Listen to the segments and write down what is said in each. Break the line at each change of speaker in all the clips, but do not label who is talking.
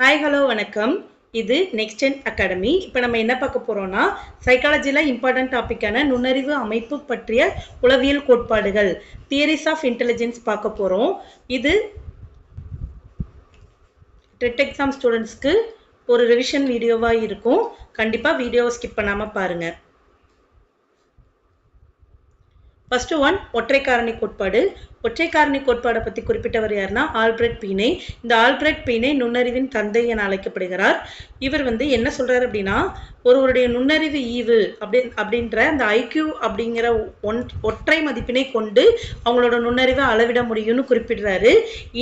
Hi hello வணக்கம். இது next gen academy இப்போ நம்ம என்ன பார்க்க போகிறோம்னா சைக்காலஜியில் இம்பார்ட்டன்ட் டாப்பிக்கான நுண்ணறிவு அமைப்பு பற்றிய உளவியல் கோட்பாடுகள் தியரிஸ் ஆஃப் இன்டெலிஜென்ஸ் பார்க்க போகிறோம் இது டெட் எக்ஸாம் ஸ்டூடெண்ட்ஸ்க்கு ஒரு ரிவிஷன் வீடியோவாக இருக்கும். கண்டிப்பாக வீடியோவை ஸ்கிப் பண்ணாமல் பாருங்கள் ஃபஸ்ட்டு ஒன் ஒற்றை காரணி கோட்பாடு. ஒற்றை காரணி கோட்பாடை பற்றி குறிப்பிட்டவர் யாருன்னா ஆல்பிரட் பீனே. இந்த ஆல்பிரட் பீனே நுண்ணறிவின் தந்தை என அழைக்கப்படுகிறார். இவர் வந்து என்ன சொல்றாரு அப்படின்னா ஒருவருடைய நுண்ணறிவு ஈவு அப்படி அப்படின்ற அந்த ஐக்யூ அப்படிங்கிற ஒன் ஒற்றை மதிப்பினை கொண்டு அவங்களோட நுண்ணறிவை அளவிட முடியும்னு குறிப்பிடுறாரு.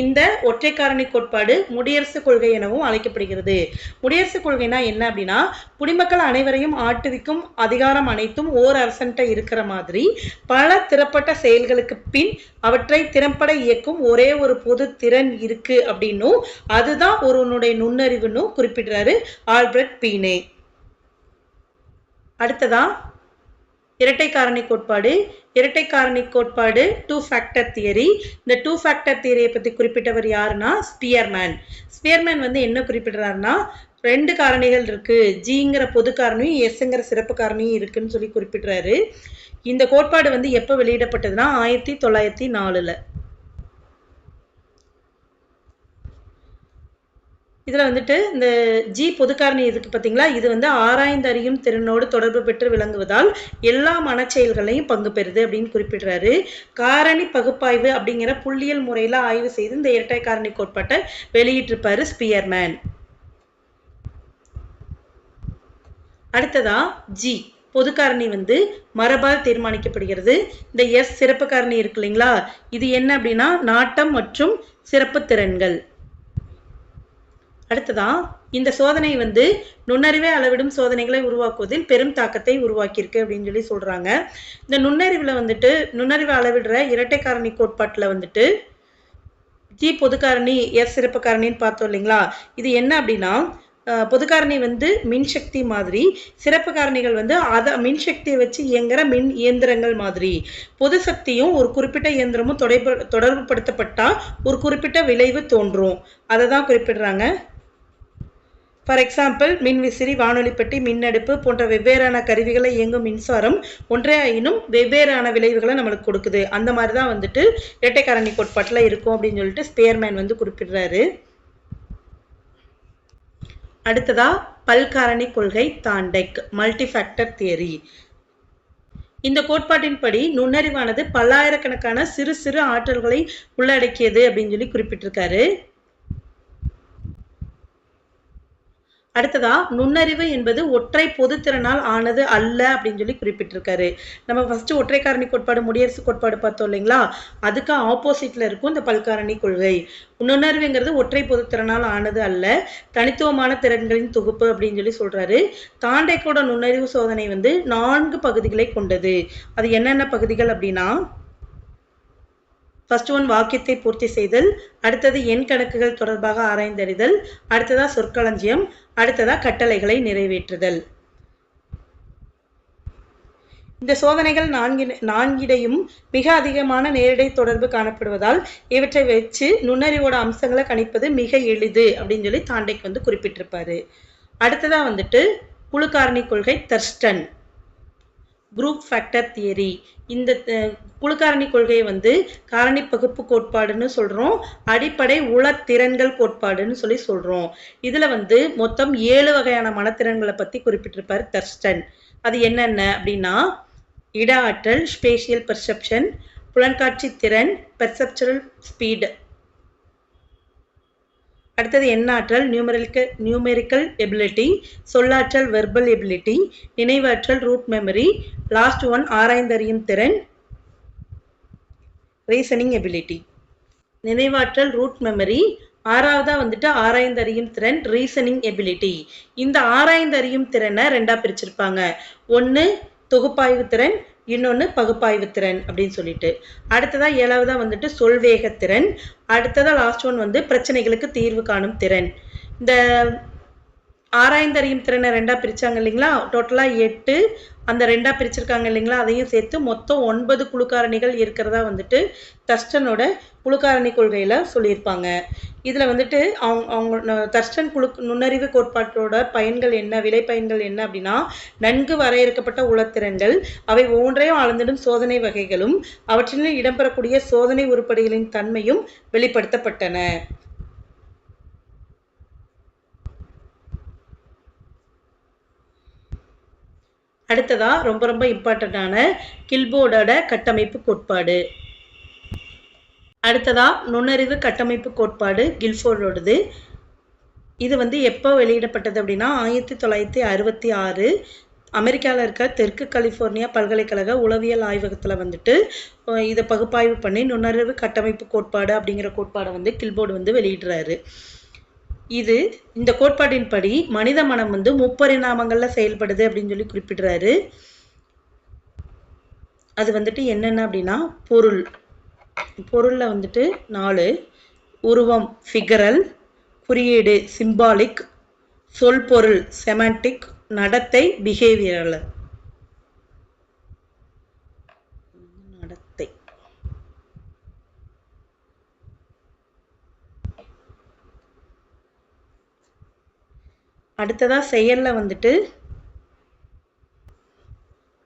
இந்த ஒற்றை காரணி கோட்பாடு முடியரசு கொள்கை எனவும் அழைக்கப்படுகிறது. முடியரசு கொள்கைனா என்ன அப்படின்னா குடிமக்கள் அனைவரையும் ஆட்டுவிக்கும் அதிகாரம் அனைத்தும் ஓர் அரசன்ட்ட இருக்கிற மாதிரி பல திறப்பட்ட செயல்களுக்கு பின் அவற்றை திறம்பட இயக்கும் ஒரே ஒரு பொது திறன் இருக்கு அப்படின்னும் அதுதான் ஒருவனுடைய நுண்ணறிவுன்னு குறிப்பிடுறாரு ஆல்பர்ட் பீனே. அடுத்ததா? இரட்டை காரணி கோட்பாடு இரட்டை காரணி கோட்பாடு டூ ஃபேக்டர் தியரி இந்த டூ ஃபேக்டர் தியரியை பற்றி குறிப்பிட்டவர் யாருன்னா ஸ்பியர்மேன் ஸ்பியர்மேன் வந்து என்ன குறிப்பிடுறாருன்னா ரெண்டு காரணிகள் இருக்கு. ஜிங்கிற பொது காரணியும் எஸ்ங்கிற சிறப்பு காரணியும் இருக்குன்னு சொல்லி குறிப்பிடுறாரு. இந்த கோட்பாடு வந்து எப்போ வெளியிடப்பட்டதுன்னா ஆயிரத்தி தொள்ளாயிரத்தி நாலில். இதில் வந்துட்டு இந்த ஜி பொதுக்காரணி இதுக்கு பார்த்தீங்களா இது வந்து ஆராய்ந்தறியும் திறனோடு தொடர்பு பெற்று விளங்குவதால் எல்லா மனச்செயல்களையும் பங்கு பெறுது அப்படின்னு குறிப்பிடுறாரு. காரணி பகுப்பாய்வு அப்படிங்கிற புள்ளியல் முறையில் ஆய்வு செய்து இந்த இரட்டை காரணி கோட்பாட்டை வெளியிட்டிருப்பாரு ஸ்பியர்மேன். அடுத்ததா ஜி பொது காரணி வந்து மரபால் தீர்மானிக்கப்படுகிறது. இந்த எஸ் சிறப்பு காரணி இருக்கு இல்லைங்களா? இது என்ன அப்படின்னா நாட்டம் மற்றும் சிறப்பு திறன்கள். அடுத்ததான் இந்த சோதனை வந்து நுண்ணறிவை அளவிடும் சோதனைகளை உருவாக்குவதில் பெரும் தாக்கத்தை உருவாக்கியிருக்கு அப்படின்னு சொல்லி சொல்றாங்க. இந்த நுண்ணறிவில் வந்துட்டு நுண்ணறிவை அளவிடுற இரட்டை காரணி கோட்பாட்டில் வந்துட்டு ஜி பொதுக்காரணி எஸ் சிறப்பு காரணின்னு பார்த்தோம் இல்லைங்களா? இது என்ன அப்படின்னா பொதுக்காரணி வந்து மின்சக்தி மாதிரி சிறப்பு காரணிகள் வந்து அதை மின்சக்தியை வச்சு இயங்குற மின் இயந்திரங்கள் மாதிரி. பொது சக்தியும் ஒரு குறிப்பிட்ட இயந்திரமும் தொடர்பு தொடர்புபடுத்தப்பட்டால் ஒரு குறிப்பிட்ட விளைவு தோன்றும். அதை தான் குறிப்பிடுறாங்க. ஃபார் எக்ஸாம்பிள் மின் விசிறி மின்னடுப்பு போன்ற வெவ்வேறான கருவிகளை இயங்கும் மின்சாரம் ஒன்றே ஆயினும் வெவ்வேறான விளைவுகளை நம்மளுக்கு கொடுக்குது. அந்த மாதிரி தான் வந்துட்டு இரட்டைக்காரணி கோட்பாட்டில் இருக்கும் அப்படின்னு சொல்லிட்டு ஸ்பேர்மேன் வந்து குறிப்பிடுறாரு. அடுத்ததா பல்காரணி கொள்கை தாண்டெக் மல்டிஃபேக்டர் தியரி இந்த கோட்பாட்டின்படி நுண்ணறிவானது பல்லாயிரக்கணக்கான சிறு சிறு ஆற்றல்களை உள்ளடக்கியது அப்படின்னு சொல்லி குறிப்பிட்டிருக்காரு. அடுத்ததா நுண்ணறிவு என்பது ஒற்றை பொதுத்திறனால் ஆனது அல்ல அப்படின்னு சொல்லி குறிப்பிட்டிருக்காரு. நம்ம ஃபர்ஸ்ட் ஒற்றை காரணி கோட்பாடு முடியரசு கோட்பாடு பார்த்தோம் இல்லைங்களா? அதுக்கு ஆப்போசிட்ல இருக்கும் இந்த பல்காரணி கொள்கை. நுண்ணறிவுங்கிறது ஒற்றை பொதுத்திறனால் ஆனது அல்ல தனித்துவமான திறன்களின் தொகுப்பு அப்படின்னு சொல்லி சொல்றாரு. தாண்டைக்கோட நுண்ணறிவு சோதனை வந்து நான்கு பகுதிகளை கொண்டது. அது என்னென்ன பகுதிகள் அப்படின்னா ஃபர்ஸ்ட் ஒன் வாக்கியத்தை பூர்த்தி செய்தல். அடுத்தது எண் கணக்குகள் தொடர்பாக ஆராய்ந்தறிதல். அடுத்ததா சொற்களஞ்சியம். அடுத்ததா கட்டளைகளை நிறைவேற்றுதல். இந்த சோதனைகள் நான்கி நான்கிடையும் மிக அதிகமான நேரடி தொடர்பு காணப்படுவதால் இவற்றை வச்சு நுண்ணறிவோட அம்சங்களை கணிப்பது மிக எளிது அப்படின்னு சொல்லி தாண்டைக்கு வந்து குறிப்பிட்டிருப்பாரு. அடுத்ததா வந்துட்டு குழுக்காரணி கொள்கை தர்ஸ்டன் குரூப் ஃபேக்டர் தியரி இந்த குழுக்காரணி கொள்கையை வந்து காரணி பகுப்பு கோட்பாடுன்னு சொல்கிறோம் அடிப்படை உளத்திறன்கள் கோட்பாடுன்னு சொல்லி சொல்கிறோம் இதில் வந்து மொத்தம் ஏழு வகையான மனத்திறன்களை பற்றி குறிப்பிட்டிருப்பார் தர்ஸ்டன். அது என்னென்ன அப்படின்னா இட ஆற்றல் ஸ்பேஷியல் பெர்செப்ஷன் புலன்காட்சி திறன் பெர்செப்சுரல் ஸ்பீடு அடுத்தது எண்ணாற்றல் நியூமரிக்கல் நியூமெரிக்கல் எபிலிட்டி சொல்லாற்றல் வெர்பல் எபிலிட்டி நினைவாற்றல் ரூட் மெமரி லாஸ்ட் ஒன் ஆராய்ந்தறியும் திறன் ரீசனிங் எபிலிட்டி நினைவாற்றல் ரூட் மெமரி ஆறாவதாக வந்துட்டு ஆராய்ந்தறியும் திறன் ரீசனிங் எபிலிட்டி இந்த ஆராய்ந்தறியும் திறனை ரெண்டாக பிரிச்சிருப்பாங்க. ஒன்று தொகுப்பாய்வு திறன் இன்னொன்று பகுப்பாய்வு திறன் அப்படின்னு சொல்லிட்டு. அடுத்ததாக ஏழாவதாக வந்துட்டு சொல்வேக திறன். அடுத்ததாக லாஸ்ட் ஒன் வந்து பிரச்சனைகளுக்கு தீர்வு காணும் திறன். இந்த ஆராய்ந்தறியும் திறனை ரெண்டாக பிரித்தாங்க இல்லைங்களா? டோட்டலாக எட்டு. அந்த ரெண்டாக பிரிச்சிருக்காங்க இல்லைங்களா? அதையும் சேர்த்து மொத்தம் ஒன்பது குழுக்காரணிகள் இருக்கிறதா வந்துட்டு தர்ஸ்டனோட குழுக்காரணி கொள்கையில் சொல்லியிருப்பாங்க. இதில் வந்துட்டு அவங்க அவங்க தர்ஸ்டன் குழு நுண்ணறிவு கோட்பாட்டோட பயன்கள் என்ன விலை பயன்கள் என்ன அப்படின்னா நன்கு வரையறுக்கப்பட்ட உளத்திறன்கள் அவை ஒவ்வொன்றையும் அளந்திடும் சோதனை வகைகளும் அவற்றினில் இடம்பெறக்கூடிய சோதனை உருப்படிகளின் தன்மையும் வெளிப்படுத்தப்பட்டன. அடுத்ததாக ரொம்ப ரொம்ப இம்பார்ட்டண்ட்டான கில்போர்டோட கட்டமைப்பு கோட்பாடு. அடுத்ததாக நுண்ணறிவு கட்டமைப்பு கோட்பாடு கில்ஃபோர்டோடது இது வந்து எப்போ வெளியிடப்பட்டது அப்படின்னா ஆயிரத்தி தொள்ளாயிரத்தி அறுபத்தி ஆறு அமெரிக்காவில் இருக்க தெற்கு கலிஃபோர்னியா பல்கலைக்கழக உளவியல் ஆய்வகத்தில் வந்துட்டு இதை பகுப்பாய்வு பண்ணி நுண்ணறிவு கட்டமைப்பு கோட்பாடு அப்படிங்கிற கோட்பாடை வந்து கில்போர்டு வந்து வெளியிடுறாரு. இது இந்த கோட்பாட்டின்படி மனித மனம் வந்து முப்பரிணாமங்கள்ல செயல்படுது அப்படின்னு சொல்லி குறிப்பிடுறாரு. அது வந்துட்டு என்னென்ன அப்படின்னா பொருள். பொருளில் வந்துட்டு நாலு. உருவம் ஃபிகரல் குறியீடு சிம்பாலிக் சொல் பொருள் செமாண்டிக் நடத்தை பிஹேவியரல் நடத்தை அடுத்ததாக செயலில் வந்துட்டு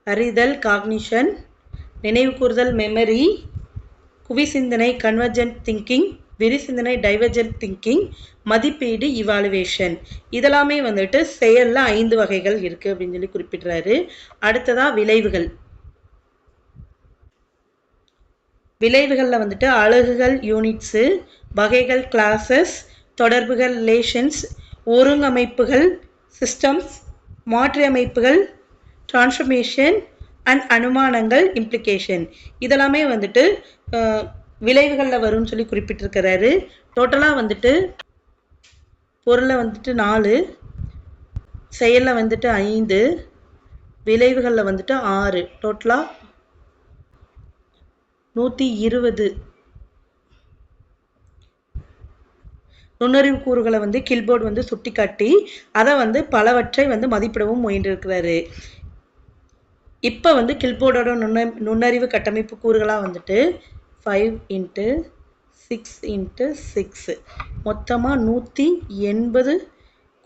அறிதல் காக்னிஷன் நினைவு கூறுதல் மெமரி குவி சிந்தனை கன்வர்ஜென்ட் திங்கிங் விரி சிந்தனை டைவர்ஜென்ட் திங்கிங் மதிப்பீடு இவாலுவேஷன் இதெல்லாமே வந்துட்டு செயலில் ஐந்து வகைகள் இருக்குது அப்படின்னு சொல்லி குறிப்பிடுறாரு. அடுத்ததாக விளைவுகள். விளைவுகளில் வந்துட்டு அழகுகள் யூனிட்ஸு வகைகள் கிளாஸஸ் தொடர்புகள் ரிலேஷன்ஸ் ஒருங்கமைப்புகள் சிஸ்டம்ஸ் மாற்றியமைப்புகள் டிரான்ஸ்ஃபர்மேஷன் அண்ட் அனுமானங்கள் இம்ப்ளிகேஷன் இதெல்லாமே வந்துட்டு விளைவுகளில் வரும்னு சொல்லி குறிப்பிட்டிருக்கிறாரு. டோட்டலாக வந்துட்டு பொருளை வந்துட்டு நாலு செயலில் வந்துட்டு ஐந்து விளைவுகளில் வந்துட்டு ஆறு. டோட்டலாக நூற்றி இருபது. நுண்ணறிவு கூறுகளை வந்து கில்போர்டு வந்து சுட்டிக்காட்டி அதை வந்து பலவற்றை வந்து மதிப்பிடவும் முயன்றிருக்கிறாரு. இப்போ வந்து கில்போர்டோட நுண்ண நுண்ணறிவு கட்டமைப்பு கூறுகளாக வந்துட்டு five into six into six மொத்தமாக நூற்றி எண்பது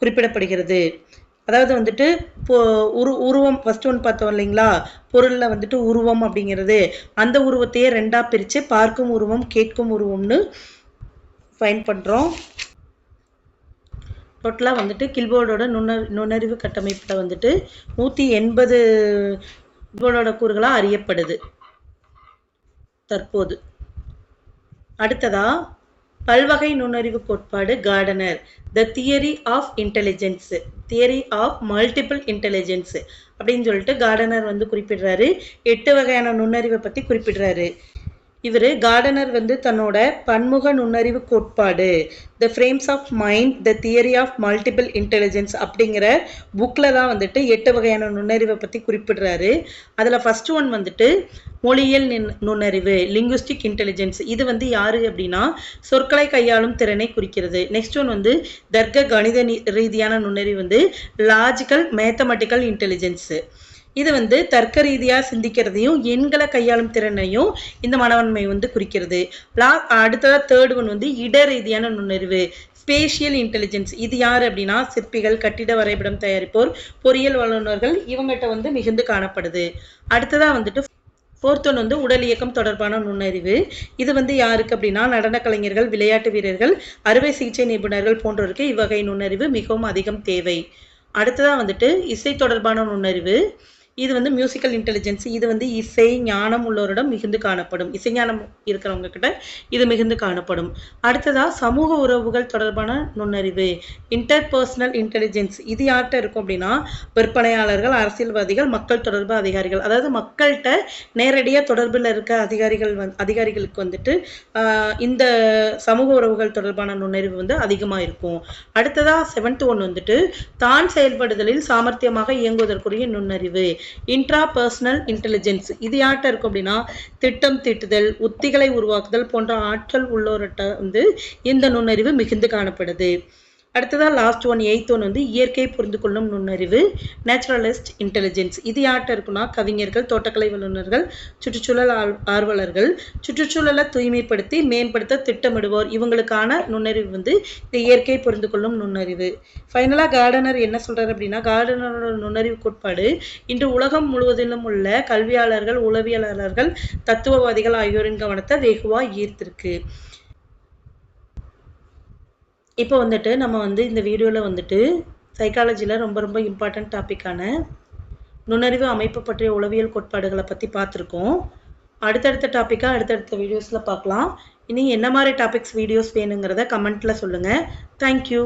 குறிப்பிடப்படுகிறது. அதாவது வந்துட்டு இப்போ உரு உருவம் ஃபஸ்ட் ஒன் பார்த்தோம் இல்லைங்களா? பொருளில் வந்துட்டு உருவம் அப்படிங்கிறது. அந்த உருவத்தையே ரெண்டாக பிரித்து பார்க்கும் உருவம் கேட்கும் உருவம்னு ஃபைன் பண்ணுறோம் டோட்டலாக வந்துட்டு கில்போர்டோட நுண்ணறி நுண்ணறிவு கட்டமைப்பில் வந்துட்டு நூற்றி எண்பது கில்போர்டோட கூறுகளாக அறியப்படுது. தற்போது. அடுத்ததா பல்வகை நுண்ணறிவு கோட்பாடு Gardner the theory of intelligence theory of multiple intelligence அப்படின்னு சொல்லிட்டு கார்டனர் வந்து குறிப்பிடுறாரு. எட்டு வகையான நுண்ணறிவை பற்றி குறிப்பிடுறாரு. இவர் கார்டனர் வந்து தன்னோட பன்முக நுண்ணறிவு கோட்பாடு the frames of mind the theory of multiple intelligence அப்படிங்கிற புக்கில் தான் வந்துட்டு எட்டு வகையான நுண்ணறிவை பற்றி குறிப்பிடுறாரு. அதில் ஃபஸ்ட் ஒன் வந்துட்டு மொழியியல் நுண்ணறிவு லிங்குஸ்டிக் இன்டெலிஜென்ஸ் இது வந்து யாரு அப்படின்னா சொற்களை கையாளும் திறனை குறிக்கிறது. நெக்ஸ்ட் ஒன் வந்து தர்க்க கணித ரீதியான நுண்ணறிவு வந்து லாஜிக்கல் மேத்தமெட்டிக்கல் இன்டெலிஜென்ஸு இது வந்து தர்க்க ரீதியாக சிந்திக்கிறதையும் எண்களை கையாளும் திறனையும் இந்த மனவன்மை வந்து குறிக்கிறது. லா அடுத்ததாக தேர்ட் ஒன் வந்து இட ரீதியான நுண்ணறிவு ஸ்பேஷியல் இன்டெலிஜென்ஸ் இது யார் அப்படின்னா சிற்பிகள் கட்டிட வரைபடம் தயாரிப்போர் பொறியியல் வல்லுநர்கள் இவங்ககிட்ட வந்து மிகுந்து காணப்படுது. அடுத்ததாக வந்துட்டு ஃபோர்த் ஒன் வந்து உடல் இயக்கம் தொடர்பான நுண்ணறிவு. இது வந்து யாருக்கு அப்படின்னா நடன கலைஞர்கள் விளையாட்டு வீரர்கள் அறுவை சிகிச்சை நிபுணர்கள் போன்றோருக்கு இவ்வகை நுண்ணறிவு மிகவும் அதிகம் தேவை. அடுத்ததாக வந்துட்டு இசை தொடர்பான நுண்ணறிவு. இது வந்து மியூசிக்கல் இன்டெலிஜென்ஸ் இது வந்து இசை ஞானம் உள்ளவரிடம் மிகுந்து காணப்படும். இசை ஞானம் இருக்கிறவங்க கிட்ட இது மிகுந்து காணப்படும். அடுத்ததா சமூக உறவுகள் தொடர்பான நுண்ணறிவு இன்டர்பர்சனல் இன்டெலிஜென்ஸ் இது யார்கிட்ட இருக்கும் அப்படின்னா விற்பனையாளர்கள் அரசியல்வாதிகள் மக்கள் தொடர்பு அதிகாரிகள். அதாவது மக்கள்கிட்ட நேரடியாக தொடர்பில் இருக்க அதிகாரிகள் வந் அதிகாரிகளுக்கு வந்துட்டு இந்த சமூக உறவுகள் தொடர்பான நுண்ணறிவு வந்து அதிகமாக இருக்கும். அடுத்ததா செவன்த் ஒன் வந்துட்டு தான் செயல்படுதலில் சாமர்த்தியமாக இயங்குவதற்குரிய நுண்ணறிவு. இன்ட்ரா பர்சனல் இன்டெலிஜென்ஸ் இது யார்கிட்ட இருக்கும் அப்படின்னா திட்டம் தீட்டுதல் உத்திகளை உருவாக்குதல் போன்ற ஆற்றல் உள்ளோர்கிட்ட வந்து இந்த நுண்ணறிவு மிகுந்து காணப்படுது. அடுத்ததாக லாஸ்ட் ஒன் எயித் ஒன் வந்து இயற்கை புரிந்து கொள்ளும் நுண்ணறிவு நேச்சுரலிஸ்ட் இன்டெலிஜென்ஸ் இது யார்கிட்ட இருக்குன்னா கவிஞர்கள் தோட்டக்கலை வல்லுநர்கள் சுற்றுச்சூழல் ஆர்வலர்கள் சுற்றுச்சூழலை தூய்மைப்படுத்தி மேம்படுத்த திட்டமிடுவோர். இவங்களுக்கான நுண்ணறிவு வந்து இந்த இயற்கை புரிந்து கொள்ளும் நுண்ணறிவு. ஃபைனலாக கார்டனர் என்ன சொல்கிறார் அப்படின்னா கார்டனரோட நுண்ணறிவு கோட்பாடு இன்று உலகம் முழுவதிலும் உள்ள கல்வியாளர்கள் உளவியலாளர்கள் தத்துவவாதிகள் ஆகியோரின் கவனத்தை வெகுவாக ஈர்த்திருக்கு. இப்போ வந்துட்டு நம்ம வந்து இந்த வீடியோவில் வந்துட்டு சைக்காலஜியில் ரொம்ப ரொம்ப இம்பார்ட்டன்ட் டாப்பிக்கான நுண்ணறிவு அமைப்பு பற்றிய உளவியல் கோட்பாடுகளை பற்றி பார்த்துருக்கோம். அடுத்தடுத்த டாப்பிக்காக அடுத்தடுத்த வீடியோஸில் பார்க்கலாம். இனி என்ன மாதிரி டாபிக்ஸ் வீடியோஸ் வேணுங்கிறத கமெண்ட்டில் சொல்லுங்கள் தேங்க்யூ